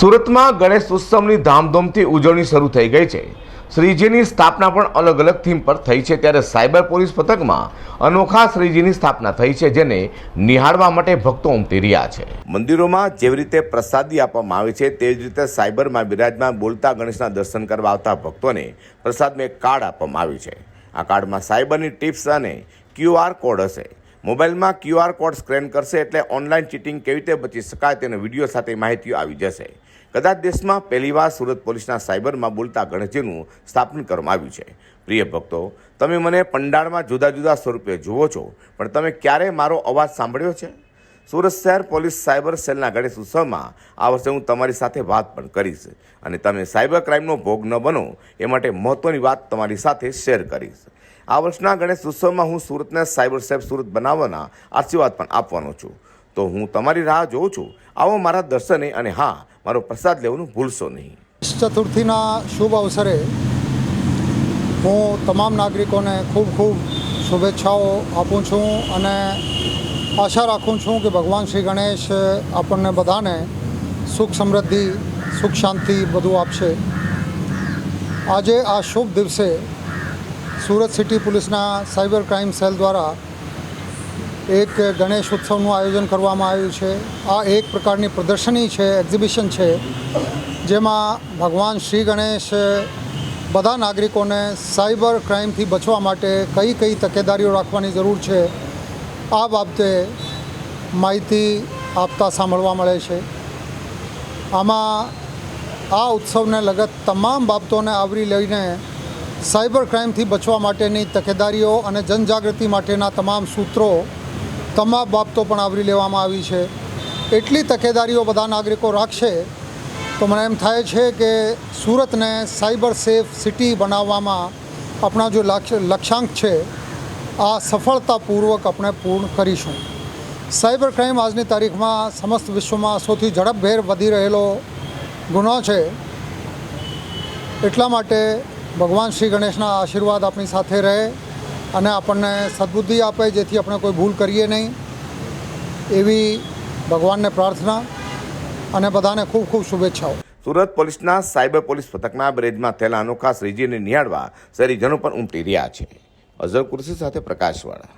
સુરતમાં ગણેશ ઉત્સવની ધામધૂમથી ઉજવણી શરૂ થઈ ગઈ છે. શ્રીજીની સ્થાપના પણ અલગ અલગ થીમ પર થઈ છે ત્યારે સાયબર પોલીસ પથકમાં અનોખા શ્રીજીની સ્થાપના થઈ છે જેને નિહાળવા માટે ભક્તો ઉમટી રહ્યા છે. મંદિરોમાં જેવી રીતે પ્રસાદી આપવામાં આવે છે તે જ રીતે સાયબરમાં બિરાજમાન બોલતા ગણેશના દર્શન કરવા આવતા ભક્તોને પ્રસાદમાં એક કાર્ડ આપવામાં આવ્યું છે. આ કાર્ડમાં સાયબરની ટિપ્સ અને ક્યુઆર કોડ હશે. મોબાઈલમાં ક્યુઆર કોડ સ્કેન કરશે એટલે ઓનલાઈન ચીટિંગ કેવી રીતે બચી શકાય તેનો વીડિયો સાથે માહિતીઓ આવી જશે. કદાચ દેશમાં પહેલીવાર સુરત પોલીસના સાયબરમાં બોલતા ગણેશજીનું સ્થાપન કરવામાં આવ્યું છે. પ્રિય ભક્તો, તમે મને પંડાળમાં જુદા જુદા સ્વરૂપે જુઓ છો, પણ તમે ક્યારે મારો અવાજ સાંભળ્યો છે? સુરત શહેર પોલીસ સાયબર સેલના ગણેશ ઉત્સવમાં આ વર્ષે હું તમારી સાથે વાત પણ કરીશ અને તમે સાયબર ક્રાઇમનો ભોગ ન બનો એ માટે મહત્ત્વની વાત તમારી સાથે શેર કરીશ. આ વર્ષના ગણેશ ઉત્સવમાં હું સુરતને સાયબર સેફ સુરત બનાવવાના આશીર્વાદ પણ આપવાનો છું. તો હું તમારી રાહ જોઉં છું. આવો મારા દર્શને અને હા, મારો પ્રસાદ લેવાનું ભૂલશો નહીં. ચતુર્થીના શુભ અવસરે હું તમામ નાગરિકોને ખૂબ ખૂબ શુભેચ્છાઓ આપું છું અને આશા રાખું છું કે ભગવાન શ્રી ગણેશ આપણને બધાને સુખ સમૃદ્ધિ, સુખ શાંતિ બધું આપશે. આજે આ શુભ દિવસે સુરત સિટી પોલીસના સાયબર ક્રાઇમ સેલ દ્વારા એક ગણેશ ઉત્સવનું આયોજન કરવામાં આવ્યું છે. આ એક પ્રકારની પ્રદર્શની છે, એક્ઝિબિશન છે, જેમાં ભગવાન શ્રી ગણેશ બધા નાગરિકોને સાયબર ક્રાઇમથી બચવા માટે કઈ કઈ તકેદારીઓ રાખવાની જરૂર છે, આ બાબતે માહિતી આપતા સાંભળવા મળે છે. આમાં આ ઉત્સવને લગત તમામ બાબતોને આવરી લઈને સાયબર ક્રાઇમથી બચવા માટેની તકેદારીઓ અને જનજાગૃતિ માટેના તમામ સૂત્રો તમામ બાબતો પણ આવરી લેવામાં આવી છે. એટલી તકેદારીઓ બધા નાગરિકો રાખશે તો મને એમ થાય છે કે સુરતને સાયબર સેફ સિટી બનાવવામાં આપણા જો લક્ષ્ય લક્ષ્યાંક છે, આ સફળતાપૂર્વક આપણે પૂર્ણ કરીશું. સાયબર ક્રાઇમ આજની તારીખમાં સમસ્ત વિશ્વમાં સૌથી ઝડપભેર વધી રહેલો ગુનો છે. એટલા માટે ભગવાન શ્રી ગણેશના આશીર્વાદ આપણી સાથે રહે અને આપણને સદબુદ્ધિ આપે જેથી આપણે કોઈ ભૂલ કરીએ નહીં. એવી ભગવાનને પ્રાર્થના અને બધાને ખૂબ ખૂબ શુભેચ્છાઓ. સુરત પોલીસના સાયબર પોલીસ પથકના બ્રેજમાં થયેલા અનોખા શ્રીજીને નિહાળવા શહેરીજનો પણ ઉમટી રહ્યા છે. અઝર કુર્સી સાથે પ્રકાશવાળા.